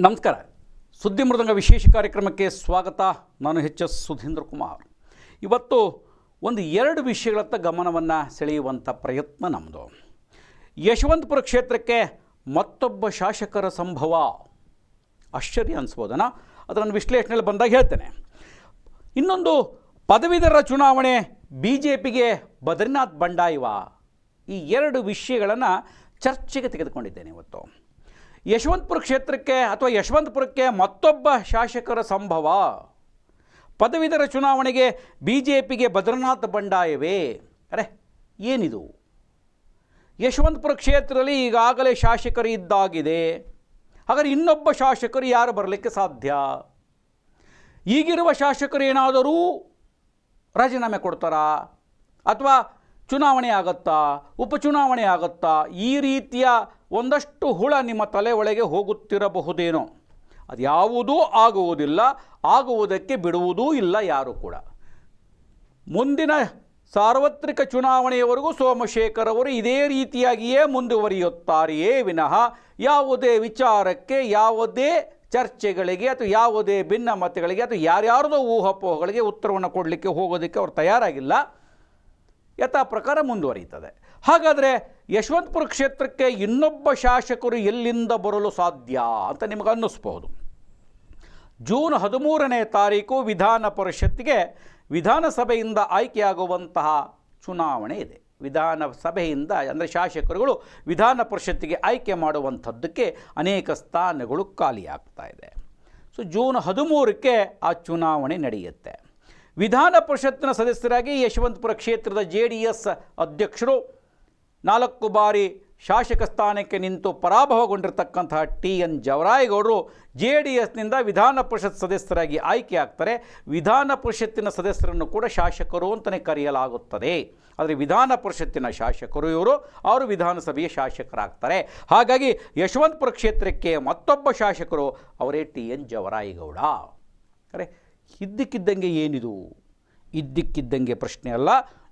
ನಮಸ್ಕಾರ. ಸುದ್ದಿ ಮೃದಂಗ ವಿಶೇಷ ಕಾರ್ಯಕ್ರಮಕ್ಕೆ ಸ್ವಾಗತ. ನಾನು ಹೆಚ್ ಎಸ್ ಸುಧೀಂದ್ರ ಕುಮಾರ್. ಇವತ್ತು ಒಂದು ಎರಡು ವಿಷಯಗಳತ್ತ ಗಮನವನ್ನು ಸೆಳೆಯುವಂಥ ಪ್ರಯತ್ನ ನಮ್ಮದು ಯಶವಂತಪುರ ಕ್ಷೇತ್ರಕ್ಕೆ ಮತ್ತೊಬ್ಬ ಶಾಸಕರ ಸಂಭವ. ಆಶ್ಚರ್ಯ ಅನಿಸ್ಬೋದನ? ಅದನ್ನು ವಿಶ್ಲೇಷಣೆಯಲ್ಲಿ ಬಂದಾಗ ಹೇಳ್ತೇನೆ. ಇನ್ನೊಂದು ಪದವೀಧರ ಚುನಾವಣೆ ಬಿ ಜೆ ಪಿಗೆ ಬದ್ರಿನಾಥ್ ಬಂಡಾಯವ. ಈ ಎರಡು ವಿಷಯಗಳನ್ನು ಚರ್ಚೆಗೆ ತೆಗೆದುಕೊಂಡಿದ್ದೇನೆ ಇವತ್ತು. ಯಶವಂತಪುರ ಕ್ಷೇತ್ರಕ್ಕೆ ಅಥವಾ ಯಶವಂತಪುರಕ್ಕೆ ಮತ್ತೊಬ್ಬ ಶಾಸಕರ ಸಂಭವ. ಪದವೀಧರ ಚುನಾವಣೆಗೆ ಬಿ ಜೆ ಪಿಗೆ ಬದ್ರನಾಥ್ ಬಂಡಾಯವೇ? ಅರೆ, ಏನಿದು? ಯಶವಂತಪುರ ಕ್ಷೇತ್ರದಲ್ಲಿ ಈಗಾಗಲೇ ಶಾಸಕರು ಇದ್ದಾಗಿದೆ. ಹಾಗಾದರೆ ಇನ್ನೊಬ್ಬ ಶಾಸಕರು ಯಾರು ಬರಲಿಕ್ಕೆ ಸಾಧ್ಯ? ಈಗಿರುವ ಶಾಸಕರು ಏನಾದರೂ ರಾಜೀನಾಮೆ ಕೊಡ್ತಾರಾ? ಅಥವಾ ಚುನಾವಣೆ ಆಗುತ್ತಾ? ಉಪಚುನಾವಣೆ ಆಗುತ್ತಾ? ಈ ರೀತಿಯ ಒಂದಷ್ಟು ಹುಳ ನಿಮ್ಮ ತಲೆ ಒಳಗೆ ಹೋಗುತ್ತಿರಬಹುದೇನೋ. ಅದು ಯಾವುದೂ ಆಗುವುದಿಲ್ಲ, ಆಗುವುದಕ್ಕೆ ಬಿಡುವುದೂ ಇಲ್ಲ ಯಾರು ಕೂಡ. ಮುಂದಿನ ಸಾರ್ವತ್ರಿಕ ಚುನಾವಣೆಯವರೆಗೂ ಸೋಮಶೇಖರ್ ಅವರು ಇದೇ ರೀತಿಯಾಗಿಯೇ ಮುಂದುವರಿಯುತ್ತಾರೆಯೇ ವಿನಃ ಯಾವುದೇ ವಿಚಾರಕ್ಕೆ, ಯಾವುದೇ ಚರ್ಚೆಗಳಿಗೆ ಅಥವಾ ಯಾವುದೇ ಭಿನ್ನಮತಗಳಿಗೆ ಅಥವಾ ಯಾರ್ಯಾರದೋ ಊಹಾಪೋಹಗಳಿಗೆ ಉತ್ತರವನ್ನು ಕೊಡಲಿಕ್ಕೆ ಹೋಗೋದಕ್ಕೆ ಅವರು ತಯಾರಾಗಿಲ್ಲ. ಯಥಾ ಪ್ರಕಾರ ಮುಂದುವರಿಯುತ್ತದೆ. ಹಾಗಾದರೆ ಯಶವಂತಪುರ ಕ್ಷೇತ್ರಕ್ಕೆ ಇನ್ನೊಬ್ಬ ಶಾಸಕರು ಎಲ್ಲಿಂದ ಬರಲು ಸಾಧ್ಯ ಅಂತ ನಿಮಗೆ ಅನ್ನಿಸ್ಬೋದು. ಜೂನ್ ಹದಿಮೂರನೇ ತಾರೀಕು ವಿಧಾನ ಪರಿಷತ್ತಿಗೆ ವಿಧಾನಸಭೆಯಿಂದ ಆಯ್ಕೆಯಾಗುವಂತಹ ಚುನಾವಣೆ ಇದೆ. ವಿಧಾನಸಭೆಯಿಂದ ಅಂದರೆ ಶಾಸಕರುಗಳು ವಿಧಾನ ಪರಿಷತ್ತಿಗೆ ಆಯ್ಕೆ ಮಾಡುವಂಥದ್ದಕ್ಕೆ ಅನೇಕ ಸ್ಥಾನಗಳು ಖಾಲಿಯಾಗ್ತಾ ಇದೆ. ಸೊ ಜೂನ್ ಹದಿಮೂರಕ್ಕೆ ಆ ಚುನಾವಣೆ ನಡೆಯುತ್ತೆ. ವಿಧಾನ ಪರಿಷತ್ತಿನ ಸದಸ್ಯರಾಗಿ ಯಶವಂತಪುರ ಕ್ಷೇತ್ರದ ಜೆ ಡಿ ಎಸ್ ಅಧ್ಯಕ್ಷರು ನಾಲ್ಕು ಬಾರಿ ಶಾಸಕ ಸ್ಥಾನಕ್ಕೆ ನಿಂತು ಪರಾಭವಗೊಂಡಿರ್ತಕ್ಕಂತಹ ಟಿ ಎನ್ ಜವರಾಯಗೌಡರು ಜೆ ಡಿ ಎಸ್ನಿಂದ ವಿಧಾನ ಪರಿಷತ್ ಸದಸ್ಯರಾಗಿ ಆಯ್ಕೆ ಆಗ್ತಾರೆ. ವಿಧಾನ ಪರಿಷತ್ತಿನ ಸದಸ್ಯರನ್ನು ಕೂಡ ಶಾಸಕರು ಅಂತಲೇ ಕರೆಯಲಾಗುತ್ತದೆ. ಆದರೆ ವಿಧಾನ ಪರಿಷತ್ತಿನ ಶಾಸಕರು ಇವರು, ಅವರು ವಿಧಾನಸಭೆಯ ಶಾಸಕರಾಗ್ತಾರೆ. ಹಾಗಾಗಿ ಯಶವಂತಪುರ ಕ್ಷೇತ್ರಕ್ಕೆ ಮತ್ತೊಬ್ಬ ಶಾಸಕರು ಅವರೇ ಟಿ ಎನ್ ಜವರಾಯಗೌಡ. ಅರೆ, ಇದ್ದಕ್ಕಿದ್ದಂಗೆ ಏನಿದು? ಇದ್ದಕ್ಕಿದ್ದಂಗೆ ಪ್ರಶ್ನೆ ಅಲ್ಲ.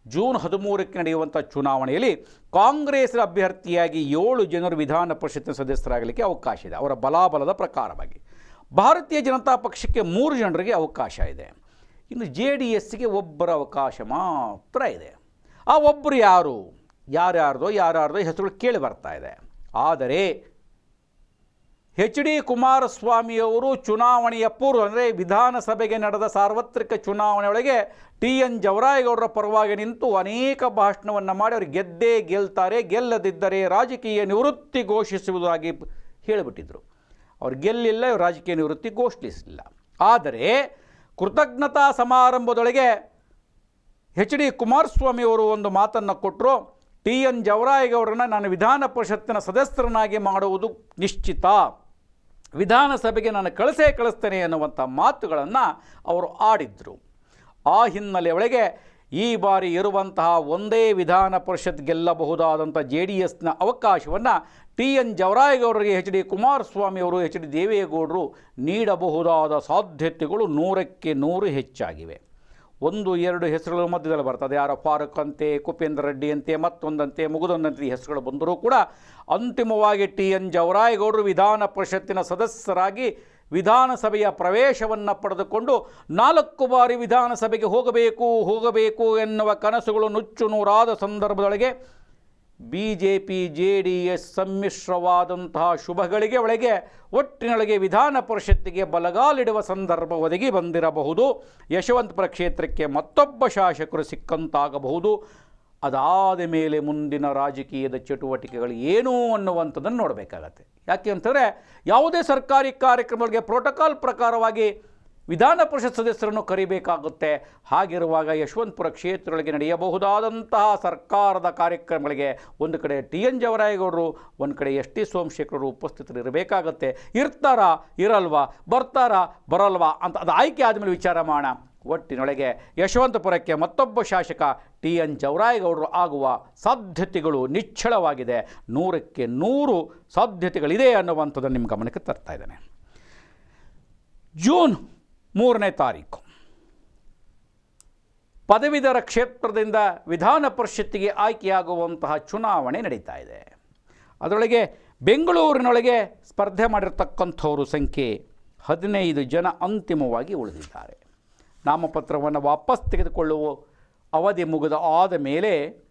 ಜೂನ್ ಹದಿಮೂರಕ್ಕೆ ನಡೆಯುವಂಥ ಚುನಾವಣೆಯಲ್ಲಿ ಕಾಂಗ್ರೆಸ್ ಅಭ್ಯರ್ಥಿಯಾಗಿ ಏಳು ಜನರು ವಿಧಾನ ಪರಿಷತ್ತಿನ ಸದಸ್ಯರಾಗಲಿಕ್ಕೆ ಅವಕಾಶ ಇದೆ. ಅವರ ಬಲಾಬಲದ ಪ್ರಕಾರವಾಗಿ. ಭಾರತೀಯ ಜನತಾ ಪಕ್ಷಕ್ಕೆ ಮೂರು ಜನರಿಗೆ ಅವಕಾಶ ಇದೆ. ಇನ್ನು ಜೆ ಡಿ ಎಸ್ಸಿಗೆ ಒಬ್ಬರ ಅವಕಾಶ ಮಾತ್ರ ಇದೆ. ಆ ಒಬ್ಬರು ಯಾರು? ಯಾರ್ಯಾರ್ದೋ ಯಾರ್ಯಾರ್ದೋ ಹೆಸರುಗಳು ಕೇಳಿ ಬರ್ತಾ ಇದೆ. ಆದರೆ ಎಚ್ ಡಿ ಕುಮಾರಸ್ವಾಮಿಯವರು ಚುನಾವಣೆಯ ಪೂರ್ವ ಅಂದರೆ ವಿಧಾನಸಭೆಗೆ ನಡೆದ ಸಾರ್ವತ್ರಿಕ ಚುನಾವಣೆಯೊಳಗೆ ಟಿ ಎನ್ ಜವರಾಯಗೌಡರ ಪರವಾಗಿ ನಿಂತು ಅನೇಕ ಭಾಷಣವನ್ನು ಮಾಡಿ ಅವರು ಗೆದ್ದೇ ಗೆಲ್ತಾರೆ ಗೆಲ್ಲದಿದ್ದರೆ ರಾಜಕೀಯ ನಿವೃತ್ತಿ ಘೋಷಿಸುವುದಾಗಿ ಹೇಳಿಬಿಟ್ಟಿದ್ದರು ಅವ್ರು ಗೆಲ್ಲಿಲ್ಲ, ಇವರು ರಾಜಕೀಯ ನಿವೃತ್ತಿ ಘೋಷಿಸಲಿಲ್ಲ. ಆದರೆ ಕೃತಜ್ಞತಾ ಸಮಾರಂಭದೊಳಗೆ ಎಚ್ ಡಿ ಕುಮಾರಸ್ವಾಮಿಯವರು ಒಂದು ಮಾತನ್ನು ಕೊಟ್ಟರು ಟಿ ಎನ್ ಜವರಾಯಗೌಡರನ್ನ ನಾನು ವಿಧಾನ ಪರಿಷತ್ತಿನ ಸದಸ್ಯರನ್ನಾಗಿ ಮಾಡುವುದು ನಿಶ್ಚಿತ. ವಿಧಾನಸಭೆಗೆ ನಾನು ಕಳಿಸೇ ಕಳಿಸ್ತೇನೆ ಅನ್ನುವಂಥ ಮಾತುಗಳನ್ನು ಅವರು ಆಡಿದರು. ಆ ಹಿನ್ನೆಲೆಯೊಳಗೆ ಈ ಬಾರಿ ಇರುವಂತಹ ಒಂದೇ ವಿಧಾನ ಪರಿಷತ್ ಗೆಲ್ಲಬಹುದಾದಂಥ ಜೆ ಡಿ ಎಸ್ನ ಅವಕಾಶವನ್ನು ಟಿ ಎನ್ ಜವರಾಯ್ಗೌಡರಿಗೆ ಎಚ್ ಡಿ ಕುಮಾರಸ್ವಾಮಿ ಅವರು, ಎಚ್ ಡಿ ದೇವೇಗೌಡರು ನೀಡಬಹುದಾದ ಸಾಧ್ಯತೆಗಳು ನೂರಕ್ಕೆ ನೂರು ಹೆಚ್ಚಾಗಿವೆ. ಒಂದು, ಎರಡು ಹೆಸರುಗಳ ಮಧ್ಯದಲ್ಲಿ ಬರ್ತದೆ. ಯಾರೋ ಫಾರೂಕ್ ಅಂತೆ, ಕುಪೇಂದ್ರ ರೆಡ್ಡಿ ಅಂತೆ, ಮತ್ತೊಂದಂತೆ ಮುಗುದೊಂದಂತೆ ಹೆಸರುಗಳು ಬಂದರೂ ಕೂಡ ಅಂತಿಮವಾಗಿ ಟಿ ಎನ್ ಜವರಾಯಗೌಡರು ವಿಧಾನ ಪರಿಷತ್ತಿನ ಸದಸ್ಯರಾಗಿ ವಿಧಾನಸಭೆಯ ಪ್ರವೇಶವನ್ನು ಪಡೆದುಕೊಂಡು ನಾಲ್ಕು ಬಾರಿ ವಿಧಾನಸಭೆಗೆ ಹೋಗಬೇಕು ಹೋಗಬೇಕು ಎನ್ನುವ ಕನಸುಗಳು ನುಚ್ಚು ನೂರಾದ ಸಂದರ್ಭದೊಳಗೆ B J P J D S ಸಮ್ಮಿಶ್ರವಾದಂತಹ ಶುಭಗಳಿಗೆ ಒಳಗೆ ಒಟ್ಟಿನೊಳಗೆ ವಿಧಾನ ಪರಿಷತ್ತಿಗೆ ಬಲಗಾಲಿಡುವ ಸಂದರ್ಭ ಒದಗಿ ಬಂದಿರಬಹುದು. ಯಶವಂತಪುರ ಕ್ಷೇತ್ರಕ್ಕೆ ಮತ್ತೊಬ್ಬ ಶಾಸಕರು ಸಿಕ್ಕಂತಾಗಬಹುದು. ಅದಾದ ಮೇಲೆ ಮುಂದಿನ ರಾಜಕೀಯದ ಚಟುವಟಿಕೆಗಳು ಏನು ಅನ್ನುವಂಥದ್ದನ್ನು ನೋಡಬೇಕಾಗತ್ತೆ. ಯಾಕೆ ಅಂತಂದರೆ ಯಾವುದೇ ಸರ್ಕಾರಿ ಕಾರ್ಯಕ್ರಮಗಳಿಗೆ ಪ್ರೋಟೋಕಾಲ್ ಪ್ರಕಾರವಾಗಿ ವಿಧಾನ ಪರಿಷತ್ ಸದಸ್ಯರನ್ನು ಕರಿಬೇಕಾಗುತ್ತೆ. ಹಾಗಿರುವಾಗ ಯಶವಂತಪುರ ಕ್ಷೇತ್ರಗಳಿಗೆ ನಡೆಯಬಹುದಾದಂತಹ ಸರ್ಕಾರದ ಕಾರ್ಯಕ್ರಮಗಳಿಗೆ ಒಂದು ಕಡೆ ಟಿ ಎನ್ ಜವರಾಯಗೌಡರು, ಒಂದು ಕಡೆ ಎಸ್ ಟಿ ಸೋಮಶೇಖರರು ಉಪಸ್ಥಿತರಿರಬೇಕಾಗತ್ತೆ. ಇರ್ತಾರಾ? ಇರಲ್ವಾ? ಬರ್ತಾರಾ? ಬರಲ್ವಾ? ಅಂತ ಅದು ಆಯ್ಕೆ ಆದಮೇಲೆ ವಿಚಾರ ಮಾಡೋಣ. ಒಟ್ಟಿನೊಳಗೆ ಯಶವಂತಪುರಕ್ಕೆ ಮತ್ತೊಬ್ಬ ಶಾಸಕ ಟಿ ಎನ್ ಜವರಾಯಗೌಡರು ಆಗುವ ಸಾಧ್ಯತೆಗಳು ನಿಚ್ಚಳವಾಗಿದೆ. ನೂರಕ್ಕೆ ನೂರು ಸಾಧ್ಯತೆಗಳಿದೆ ಅನ್ನುವಂಥದ್ದನ್ನು ನಿಮ್ಮ ಗಮನಕ್ಕೆ ತರ್ತಾ ಇದ್ದೇನೆ. ಜೂನ್ ಮೂರನೇ ತಾರೀಕು. ಪದವೀಧರ ಕ್ಷೇತ್ರದಿಂದ ವಿಧಾನ ಪರಿಷತ್ತಿಗೆ ಆಯ್ಕೆಯಾಗುವಂತಹ ಚುನಾವಣೆ ನಡೀತಾ ಇದೆ. ಅದರೊಳಗೆ ಬೆಂಗಳೂರಿನೊಳಗೆ ಸ್ಪರ್ಧೆ ಮಾಡಿರ್ತಕ್ಕಂಥವರು ಸಂಖ್ಯೆ ಹದಿನೈದು ಜನ ಅಂತಿಮವಾಗಿ ಉಳಿದಿದ್ದಾರೆ. ನಾಮಪತ್ರವನ್ನು ವಾಪಸ್ ತೆಗೆದುಕೊಳ್ಳುವ ಅವಧಿ ಮುಗಿದ ಆದ ಮೇಲೆ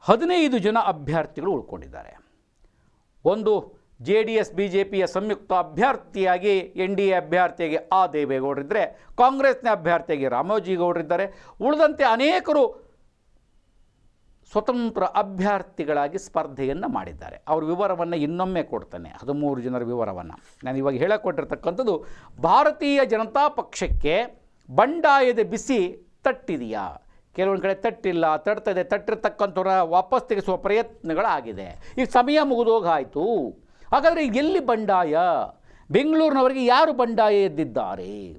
ಹದಿನೈದು ಜನ ಅಭ್ಯರ್ಥಿಗಳು ಉಳ್ಕೊಂಡಿದ್ದಾರೆ. ಒಂದು J D S B J ಪಿಯ ಸಂಯುಕ್ತ ಅಭ್ಯರ್ಥಿಯಾಗಿ ಎನ್ ಡಿ ಎ ಅಭ್ಯರ್ಥಿಯಾಗಿ ಆ ದೇವೇಗೌಡರಿದ್ದರೆ ಕಾಂಗ್ರೆಸ್ನ ಅಭ್ಯರ್ಥಿಯಾಗಿ ರಾಮೋಜಿಗೌಡರಿದ್ದಾರೆ ಉಳಿದಂತೆ ಅನೇಕರು ಸ್ವತಂತ್ರ ಅಭ್ಯರ್ಥಿಗಳಾಗಿ ಸ್ಪರ್ಧೆಯನ್ನು ಮಾಡಿದ್ದಾರೆ. ಅವ್ರ ವಿವರವನ್ನು ಇನ್ನೊಮ್ಮೆ ಕೊಡ್ತಾನೆ. ಹದಿಮೂರು ಜನರ ವಿವರವನ್ನು. ನಾನು ಇವಾಗ ಹೇಳಿಕೊಟ್ಟಿರ್ತಕ್ಕಂಥದ್ದು, ಭಾರತೀಯ ಜನತಾ ಪಕ್ಷಕ್ಕೆ ಬಂಡಾಯದ ಬಿಸಿ ತಟ್ಟಿದೆಯಾ? ಕೆಲವೊಂದು ಕಡೆ ತಟ್ಟಿಲ್ಲ ತಡ್ತದೆ ತಟ್ಟಿರ್ತಕ್ಕಂಥವ್ರ ವಾಪಸ್ ತೆಗೆಸುವ ಪ್ರಯತ್ನಗಳಾಗಿದೆ. ಈಗ ಸಮಯ ಮುಗಿದೋಗಾಯಿತು. ಹಾಗಾದರೆ ಎಲ್ಲಿ ಬಂಡಾಯ? ಬೆಂಗಳೂರಿನವರಿಗೆ ಯಾರು ಬಂಡಾಯ ಎದ್ದಿದ್ದಾರೆ?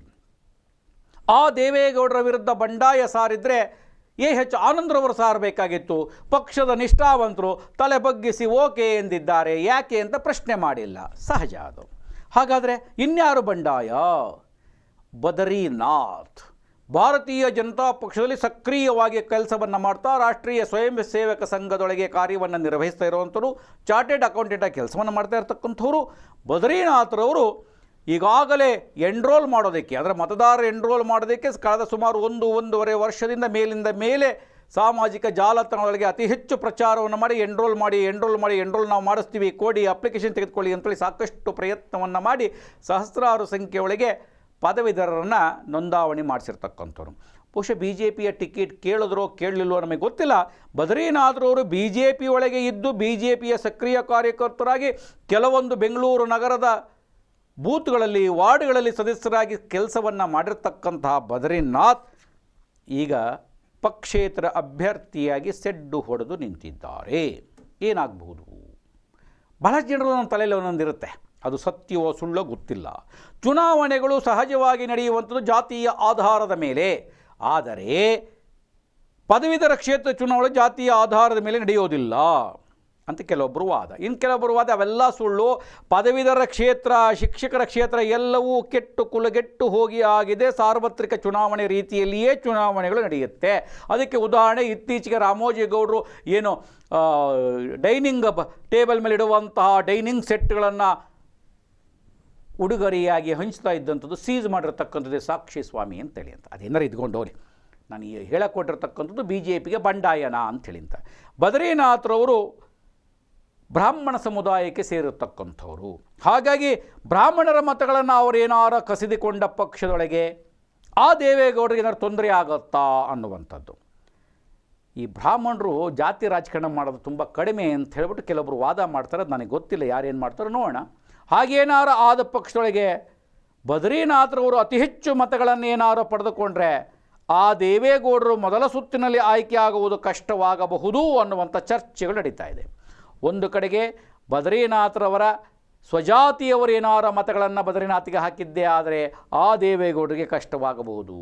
ಆ ದೇವೇಗೌಡರ ವಿರುದ್ಧ ಬಂಡಾಯ ಸಾರಿದ್ರೆ ಎ ಎಚ್ ಆನಂದ್ರವರು ಸಾರಬೇಕಾಗಿತ್ತು. ಪಕ್ಷದ ನಿಷ್ಠಾವಂತರು ತಲೆ ಬಗ್ಗಿಸಿ ಓಕೆ ಎಂದಿದ್ದಾರೆ. ಯಾಕೆ ಅಂತ ಪ್ರಶ್ನೆ ಮಾಡಿಲ್ಲ. ಸಹಜ ಅದು. ಹಾಗಾದರೆ ಇನ್ಯಾರು ಬಂಡಾಯ? ಬದರಿನಾಥ್. ಭಾರತೀಯ ಜನತಾ ಪಕ್ಷದಲ್ಲಿ ಸಕ್ರಿಯವಾಗಿ ಕೆಲಸವನ್ನು ಮಾಡ್ತಾ ರಾಷ್ಟ್ರೀಯ ಸ್ವಯಂ ಸೇವಕ ಸಂಘದೊಳಗೆ ಕಾರ್ಯವನ್ನು ನಿರ್ವಹಿಸ್ತಾ ಇರುವಂಥವ್ರು, ಚಾರ್ಟೆಡ್ ಅಕೌಂಟೆಂಟಾಗಿ ಕೆಲಸವನ್ನು ಮಾಡ್ತಾ ಇರ್ತಕ್ಕಂಥವ್ರು. ಬದ್ರಿನಾಥ್ರವರು ಈಗಾಗಲೇ ಎನ್ರೋಲ್ ಮಾಡೋದಕ್ಕೆ, ಅಂದರೆ ಮತದಾರರು ಎನ್ರೋಲ್ ಮಾಡೋದಕ್ಕೆ ಕಳೆದ ಸುಮಾರು ಒಂದು, ಒಂದೂವರೆ ವರ್ಷದಿಂದ ಮೇಲಿಂದ ಮೇಲೆ ಸಾಮಾಜಿಕ ಜಾಲತಾಣಗಳಿಗೆ ಅತಿ ಹೆಚ್ಚು ಪ್ರಚಾರವನ್ನು ಮಾಡಿ ಎನ್ರೋಲ್ ಮಾಡಿ ಎನ್ರೋಲ್ ಮಾಡಿ ಎನ್ರೋಲ್ ನಾವು ಮಾಡಿಸ್ತೀವಿ, ಕೊಡಿ ಅಪ್ಲಿಕೇಶನ್ ತೆಗೆದುಕೊಳ್ಳಿ ಅಂತೇಳಿ ಸಾಕಷ್ಟು ಪ್ರಯತ್ನವನ್ನು ಮಾಡಿ ಸಹಸ್ರಾರು ಸಂಖ್ಯೆಯೊಳಗೆ ಪದವೀಧರರನ್ನು ನೋಂದಾವಣಿ ಮಾಡಿಸಿರ್ತಕ್ಕಂಥವ್ರು. ಬಹುಶಃ ಬಿ ಜೆ ಪಿಯ ಟಿಕೆಟ್ ಕೇಳಿದ್ರೋ ಕೇಳಲಿಲ್ವೋ ನಮಗೆ ಗೊತ್ತಿಲ್ಲ. ಬದ್ರೀನಾಥ್ರವರು ಬಿ ಜೆ ಪಿ ಒಳಗೆ ಇದ್ದು ಬಿ ಜೆ ಪಿಯ ಸಕ್ರಿಯ ಕಾರ್ಯಕರ್ತರಾಗಿ ಕೆಲವೊಂದು ಬೆಂಗಳೂರು ನಗರದ ಬೂತ್ಗಳಲ್ಲಿ, ವಾರ್ಡ್ಗಳಲ್ಲಿ ಸದಸ್ಯರಾಗಿ ಕೆಲಸವನ್ನು ಮಾಡಿರ್ತಕ್ಕಂತಹ ಬದರೀನಾಥ್ ಈಗ ಪಕ್ಷೇತರ ಅಭ್ಯರ್ಥಿಯಾಗಿ ಸೆಡ್ಡು ಹೊಡೆದು ನಿಂತಿದ್ದಾರೆ. ಏನಾಗಬಹುದು? ಬಹಳ ಜನರು ನನ್ನ ತಲೆಯಲ್ಲಿ ಒಂದೊಂದಿರುತ್ತೆ. ಅದು ಸತ್ಯವೋ ಸುಳ್ಳೋ ಗೊತ್ತಿಲ್ಲ. ಚುನಾವಣೆಗಳು ಸಹಜವಾಗಿ ನಡೆಯುವಂಥದ್ದು ಜಾತಿಯ ಆಧಾರದ ಮೇಲೆ. ಆದರೆ ಪದವೀಧರ ಕ್ಷೇತ್ರ ಚುನಾವಣೆ ಜಾತಿಯ ಆಧಾರದ ಮೇಲೆ ನಡೆಯೋದಿಲ್ಲ ಅಂತ ಕೆಲವೊಬ್ಬರು ವಾದ. ಇನ್ನು ಕೆಲವೊಬ್ಬರು ವಾದ, ಅವೆಲ್ಲ ಸುಳ್ಳು. ಪದವೀಧರ ಕ್ಷೇತ್ರ, ಶಿಕ್ಷಕರ ಕ್ಷೇತ್ರ ಎಲ್ಲವೂ ಕೆಟ್ಟು ಕುಲಗೆಟ್ಟು ಹೋಗಿ ಆಗಿದೆ. ಸಾರ್ವತ್ರಿಕ ಚುನಾವಣೆ ರೀತಿಯಲ್ಲಿಯೇ ಚುನಾವಣೆಗಳು ನಡೆಯುತ್ತೆ. ಅದಕ್ಕೆ ಉದಾಹರಣೆ, ಇತ್ತೀಚೆಗೆ ರಾಮೋಜಿಗೌಡರು ಏನು ಡೈನಿಂಗ್ ಟೇಬಲ್ ಮೇಲೆ ಇಡುವಂತಹ ಡೈನಿಂಗ್ ಸೆಟ್ಗಳನ್ನು ಉಡುಗೊರೆಯಾಗಿ ಹಂಚ್ತಾ ಇದ್ದಂಥದ್ದು ಸೀಸ್ ಮಾಡಿರ್ತಕ್ಕಂಥದ್ದೇ ಸಾಕ್ಷಿ ಸ್ವಾಮಿ ಅಂತೇಳಿ ಅಂತ. ಅದೇನಾರು ಇದ್ಕೊಂಡು ಹೋಗಿ ನಾನು ಹೇಳಕೊಟ್ಟಿರ್ತಕ್ಕಂಥದ್ದು ಬಿ ಜೆ ಪಿಗೆ ಬಂಡಾಯನ ಅಂಥೇಳಿ ಅಂತ. ಬದ್ರೀನಾಥ್ರವರು ಬ್ರಾಹ್ಮಣ ಸಮುದಾಯಕ್ಕೆ ಸೇರಿರ್ತಕ್ಕಂಥವ್ರು. ಹಾಗಾಗಿ ಬ್ರಾಹ್ಮಣರ ಮತಗಳನ್ನು ಅವರೇನಾರ ಕಸಿದುಕೊಂಡ ಪಕ್ಷದೊಳಗೆ ಆ ದೇವೇಗೌಡರಿಗೆ ಏನಾದ್ರು ತೊಂದರೆ ಆಗುತ್ತಾ ಅನ್ನುವಂಥದ್ದು. ಈ ಬ್ರಾಹ್ಮಣರು ಜಾತಿ ರಾಜಕಾರಣ ಮಾಡೋದು ತುಂಬ ಕಡಿಮೆ ಅಂತ ಹೇಳ್ಬಿಟ್ಟು ಕೆಲವೊಬ್ಬರು ವಾದ ಮಾಡ್ತಾರೆ. ನನಗೆ ಗೊತ್ತಿಲ್ಲ ಯಾರೇನು ಮಾಡ್ತಾರೋ ನೋಡೋಣ. ಹಾಗೇನಾರು ಆದ ಪಕ್ಷದೊಳಗೆ ಬದ್ರೀನಾಥರವರು ಅತಿ ಹೆಚ್ಚು ಮತಗಳನ್ನೇನಾರು ಪಡೆದುಕೊಂಡ್ರೆ ಆ ದೇವೇಗೌಡರು ಮೊದಲ ಸುತ್ತಿನಲ್ಲಿ ಆಯ್ಕೆಯಾಗುವುದು ಕಷ್ಟವಾಗಬಹುದು ಅನ್ನುವಂಥ ಚರ್ಚೆಗಳು ನಡೀತಾ ಇದೆ. ಒಂದು ಕಡೆಗೆ ಬದ್ರೀನಾಥರವರ ಸ್ವಜಾತಿಯವರು ಏನಾರ ಮತಗಳನ್ನು ಬದ್ರಿನಾಥಿಗೆ ಹಾಕಿದ್ದೇ ಆದರೆ ಆ ದೇವೇಗೌಡರಿಗೆ ಕಷ್ಟವಾಗಬಹುದು.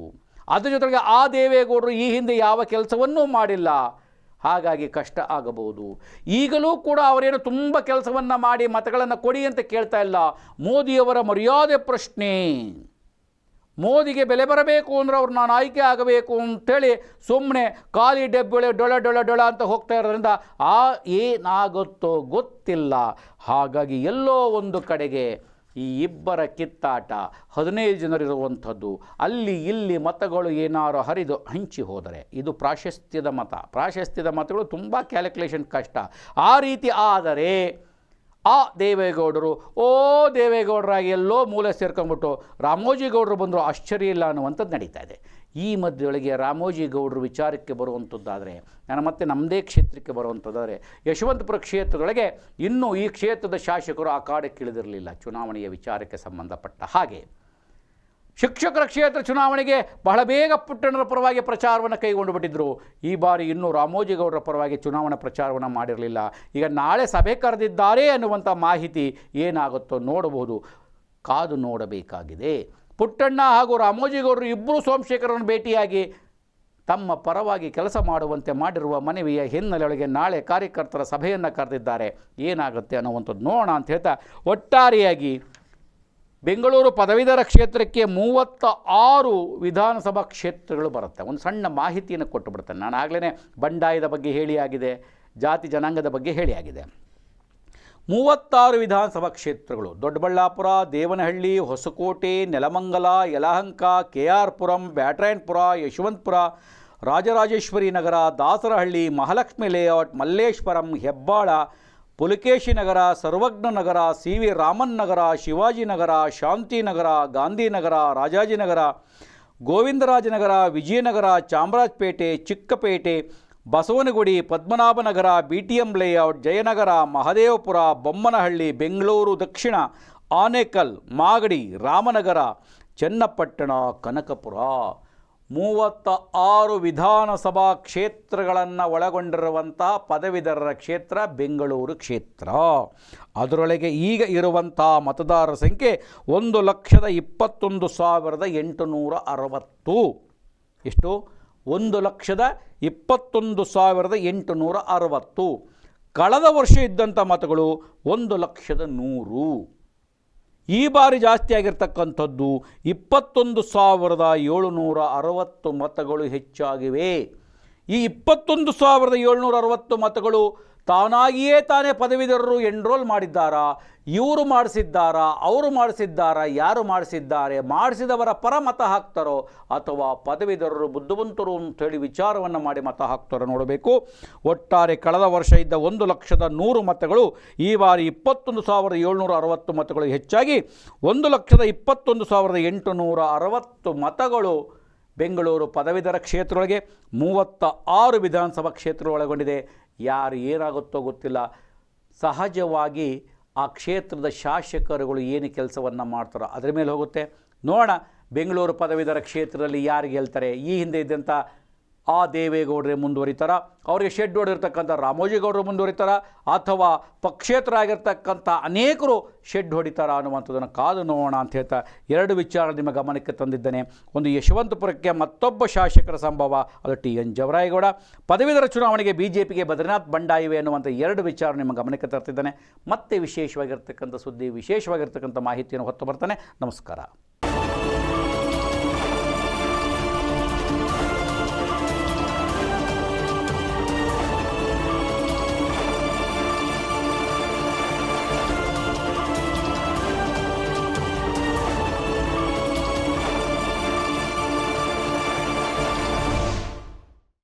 ಅದರ ಜೊತೆಗೆ ಆ ದೇವೇಗೌಡರು ಈ ಹಿಂದೆ ಯಾವ ಕೆಲಸವನ್ನೂ ಮಾಡಿಲ್ಲ. ಹಾಗಾಗಿ ಕಷ್ಟ ಆಗಬಹುದು. ಈಗಲೂ ಕೂಡ ಅವರೇನು ತುಂಬ ಕೆಲಸವನ್ನು ಮಾಡಿ ಮತಗಳನ್ನು ಕೊಡಿ ಅಂತ ಕೇಳ್ತಾ ಇಲ್ಲ. ಮೋದಿಯವರ ಮರ್ಯಾದೆ ಪ್ರಶ್ನೆ. ಮೋದಿಗೆ ಬೆಲೆ ಬರಬೇಕು ಅಂದ್ರೆ ಅವ್ರು ನಾನು ಆಯ್ಕೆ ಆಗಬೇಕು ಅಂತೇಳಿ ಸುಮ್ಮನೆ ಖಾಲಿ ಡೆಬ್ಬೆಳೆ ಡೊಳ ಡೊಳ ಡೊಳ ಅಂತ ಹೋಗ್ತಾ ಇರೋದ್ರಿಂದ ಆ ಏನಾಗುತ್ತೋ ಗೊತ್ತಿಲ್ಲ. ಹಾಗಾಗಿ ಎಲ್ಲೋ ಒಂದು ಕಡೆಗೆ ಈ ಇಬ್ಬರ ಕಿತ್ತಾಟ ಹದಿನೈದು ಜನರಿರುವಂಥದ್ದು ಅಲ್ಲಿ ಇಲ್ಲಿ ಮತಗಳು ಏನಾರು ಹರಿದು ಹಂಚಿ ಹೋದರೆ, ಇದು ಪ್ರಾಶಸ್ತ್ಯದ ಮತ. ಪ್ರಾಶಸ್ತ್ಯದ ಮತಗಳು ತುಂಬ ಕ್ಯಾಲ್ಕುಲೇಷನ್ ಕಷ್ಟ. ಆ ರೀತಿ ಆದರೆ ಆ ದೇವೇಗೌಡರು, ಓ ದೇವೇಗೌಡರಾಗಿ ಎಲ್ಲೋ ಮೂಲೆ ಸೇರ್ಕೊಂಡ್ಬಿಟ್ಟು ರಾಮೋಜಿಗೌಡರು ಬಂದರು ಆಶ್ಚರ್ಯ ಇಲ್ಲ ಅನ್ನುವಂಥದ್ದು ನಡೀತಾ ಇದೆ. ಈ ಮಧ್ಯದೊಳಗೆ ರಾಮೋಜಿಗೌಡರು ವಿಚಾರಕ್ಕೆ ಬರುವಂಥದ್ದಾದರೆ, ನಾನು ಮತ್ತೆ ನಮ್ಮದೇ ಕ್ಷೇತ್ರಕ್ಕೆ ಬರುವಂಥದ್ದಾದರೆ, ಯಶವಂತಪುರ ಕ್ಷೇತ್ರದೊಳಗೆ ಇನ್ನೂ ಈ ಕ್ಷೇತ್ರದ ಶಾಸಕರು ಆ ಕಾಡಕ್ಕಿಳಿದಿರಲಿಲ್ಲ ಚುನಾವಣೆಯ ವಿಚಾರಕ್ಕೆ ಸಂಬಂಧಪಟ್ಟ ಹಾಗೆ. ಶಿಕ್ಷಕರ ಕ್ಷೇತ್ರ ಚುನಾವಣೆಗೆ ಬಹಳ ಬೇಗ ಪುಟ್ಟಣ್ಣರ ಪರವಾಗಿ ಪ್ರಚಾರವನ್ನು ಕೈಗೊಂಡು ಬಿಟ್ಟಿದ್ದರು ಈ ಬಾರಿ ಇನ್ನೂ ರಾಮೋಜಿಗೌಡರ ಪರವಾಗಿ ಚುನಾವಣಾ ಪ್ರಚಾರವನ್ನು ಮಾಡಿರಲಿಲ್ಲ. ಈಗ ನಾಳೆ ಸಭೆ ಕರೆದಿದ್ದಾರೆ ಅನ್ನುವಂಥ ಮಾಹಿತಿ ಏನಾಗುತ್ತೋ ನೋಡಬಹುದು. ಕಾದು ನೋಡಬೇಕಾಗಿದೆ. ಪುಟ್ಟಣ್ಣ ಹಾಗೂ ರಾಮೋಜಿಗೌಡರು ಇಬ್ಬರು ಸೋಮಶೇಖರನ್ನು ಭೇಟಿಯಾಗಿ ತಮ್ಮ ಪರವಾಗಿ ಕೆಲಸ ಮಾಡುವಂತೆ ಮಾಡಿರುವ ಮನವಿಯ ಹಿನ್ನೆಲೆಯೊಳಗೆ ನಾಳೆ ಕಾರ್ಯಕರ್ತರ ಸಭೆಯನ್ನು ಕರೆದಿದ್ದಾರೆ. ಏನಾಗುತ್ತೆ ಅನ್ನುವಂಥದ್ದು ನೋಡೋಣ ಅಂತ ಹೇಳ್ತಾ, ಒಟ್ಟಾರೆಯಾಗಿ ಬೆಂಗಳೂರು ಪದವೀಧರ ಕ್ಷೇತ್ರಕ್ಕೆ ಮೂವತ್ತ ಆರು ವಿಧಾನಸಭಾ ಕ್ಷೇತ್ರಗಳು ಬರುತ್ತೆ. ಒಂದು ಸಣ್ಣ ಮಾಹಿತಿಯನ್ನು ಕೊಟ್ಟು ಬಿಡ್ತೇನೆ. ನಾನು ಆಗಲೇ ಬಂಡಾಯದ ಬಗ್ಗೆ ಹೇಳಿ ಆಗಿದೆ, ಜಾತಿ ಜನಾಂಗದ ಬಗ್ಗೆ ಹೇಳಿ ಆಗಿದೆ. ಮೂವತ್ತಾರು ವಿಧಾನಸಭಾ ಕ್ಷೇತ್ರಗಳು, Doddaballapur, Devanahalli, Hoskote, Nelamangala, Yelahanka K R Puram Byatarayanapura, Yeshwanthpur, Rajarajeshwari Nagar, Dasarahalli, Mahalakshmi layout, Malleshwaram, Hebbal Pulakeshi Nagar, Sarvagna Nagar, C V Raman Nagar Shivajinagar Shantinagar Gandhinagar Rajajinagar Govindarajanagar Vijayanagar, Chamarajpet, Chickpet, Basavanagudi, Padmanabhanagar B T M layout, Jayanagar, Mahadevapura, Bommanahalli, Bengaluru, Dakshina, Anekal, Magadi, Ramanagara, Channapatna, Kanakapura. ಮೂವತ್ತ ಆರು ವಿಧಾನಸಭಾ ಕ್ಷೇತ್ರಗಳನ್ನು ಒಳಗೊಂಡಿರುವಂತಹ ಪದವೀಧರರ ಕ್ಷೇತ್ರ ಬೆಂಗಳೂರು ಕ್ಷೇತ್ರ. ಅದರೊಳಗೆ ಈಗ ಇರುವಂಥ ಮತದಾರರ ಸಂಖ್ಯೆ ಒಂದು ಲಕ್ಷದ ಇಪ್ಪತ್ತೊಂದು ಸಾವಿರದ ಎಂಟುನೂರ ಅರವತ್ತು. ಎಷ್ಟು? ಒಂದು ಲಕ್ಷದ ಇಪ್ಪತ್ತೊಂದು ಸಾವಿರದ ಎಂಟುನೂರ ಅರವತ್ತು. ಕಳೆದ ವರ್ಷ ಇದ್ದಂಥ ಮತಗಳು ಒಂದು ಲಕ್ಷದ ನೂರು. ಈ ಬಾರಿ ಜಾಸ್ತಿ ಆಗಿರ್ತಕ್ಕಂಥದ್ದು ಇಪ್ಪತ್ತೊಂದು ಸಾವಿರದ ಏಳುನೂರ ಅರವತ್ತು ಮತಗಳು ಹೆಚ್ಚಾಗಿವೆ. ಈ ಇಪ್ಪತ್ತೊಂದು ಸಾವಿರದ ಏಳ್ನೂರ ಅರವತ್ತು ಮತಗಳು ತಾನಾಗಿಯೇ ತಾನೇ ಪದವೀಧರರು ಎನ್ರೋಲ್ ಮಾಡಿದ್ದಾರಾ? ಇವರು ಮಾಡಿಸಿದ್ದಾರಾ? ಅವರು ಮಾಡಿಸಿದ್ದಾರಾ? ಯಾರು ಮಾಡಿಸಿದ್ದಾರೆ? ಮಾಡಿಸಿದವರ ಪರ ಮತ ಹಾಕ್ತಾರೋ? ಅಥವಾ ಪದವೀಧರರು ಬುದ್ಧಿವಂತರು ಅಂತೇಳಿ ವಿಚಾರವನ್ನು ಮಾಡಿ ಮತ ಹಾಕ್ತಾರೋ ನೋಡಬೇಕು. ಒಟ್ಟಾರೆ ಕಳೆದ ವರ್ಷ ಇದ್ದ ಒಂದು ಲಕ್ಷದ ನೂರು ಮತಗಳು ಈ ಬಾರಿ ಇಪ್ಪತ್ತೊಂದು ಸಾವಿರದ ಏಳ್ನೂರ ಅರವತ್ತು ಮತಗಳು ಹೆಚ್ಚಾಗಿ ಒಂದು ಲಕ್ಷದ ಇಪ್ಪತ್ತೊಂದು ಸಾವಿರದ ಎಂಟುನೂರ ಅರವತ್ತು ಮತಗಳು ಬೆಂಗಳೂರು ಪದವೀಧರ ಕ್ಷೇತ್ರದೊಳಗೆ. ಮೂವತ್ತ ಆರು ವಿಧಾನಸಭಾ ಕ್ಷೇತ್ರ ಒಳಗೊಂಡಿದೆ. ಯಾರು ಏನಾಗುತ್ತೋ ಗೊತ್ತಿಲ್ಲ. ಸಹಜವಾಗಿ ಆ ಕ್ಷೇತ್ರದ ಶಾಸಕರುಗಳು ಏನು ಕೆಲಸವನ್ನು ಮಾಡ್ತಾರೋ ಅದರ ಮೇಲೆ ಹೋಗುತ್ತೆ. ನೋಡೋಣ, ಬೆಂಗಳೂರು ಪದವೀಧರ ಕ್ಷೇತ್ರದಲ್ಲಿ ಯಾರು ಗೆಲ್ತಾರೆ, ಈ ಹಿಂದೆ ಇದ್ದಂಥ ಆ ದೇವೇಗೌಡರೇ ಮುಂದುವರಿತಾರ, ಅವರಿಗೆ ಶೆಡ್ ಹೊಡಿರ್ತಕ್ಕಂಥ ರಾಮೋಜಿಗೌಡರು ಮುಂದುವರಿತಾರ, ಅಥವಾ ಪಕ್ಷೇತರ ಆಗಿರ್ತಕ್ಕಂಥ ಅನೇಕರು ಶೆಡ್ ಹೊಡಿತಾರ ಅನ್ನುವಂಥದ್ದನ್ನು ಕಾದು ನೋಡೋಣ ಅಂತ ಹೇಳ್ತಾ ಎರಡು ವಿಚಾರ ನಿಮ್ಮ ಗಮನಕ್ಕೆ ತಂದಿದ್ದೇನೆ. ಒಂದು ಯಶವಂತಪುರಕ್ಕೆ ಮತ್ತೊಬ್ಬ ಶಾಸಕರ ಸಂಭವ, ಅದು ಟಿ ಎನ್ ಜವರಾಯಗೌಡ. ಪದವೀಧರ ಚುನಾವಣೆಗೆ ಬಿ ಜೆ ಪಿಗೆ ಬದ್ರಿನಾಥ್ ಬಂಡಾಯಿವೆ ಅನ್ನುವಂಥ ಎರಡು ವಿಚಾರ ನಿಮ್ಮ ಗಮನಕ್ಕೆ ತರ್ತಿದ್ದಾನೆ. ಮತ್ತೆ ವಿಶೇಷವಾಗಿರ್ತಕ್ಕಂಥ ಸುದ್ದಿ, ವಿಶೇಷವಾಗಿರ್ತಕ್ಕಂಥ ಮಾಹಿತಿಯನ್ನು ಹೊತ್ತು ಬರ್ತಾನೆ. ನಮಸ್ಕಾರ.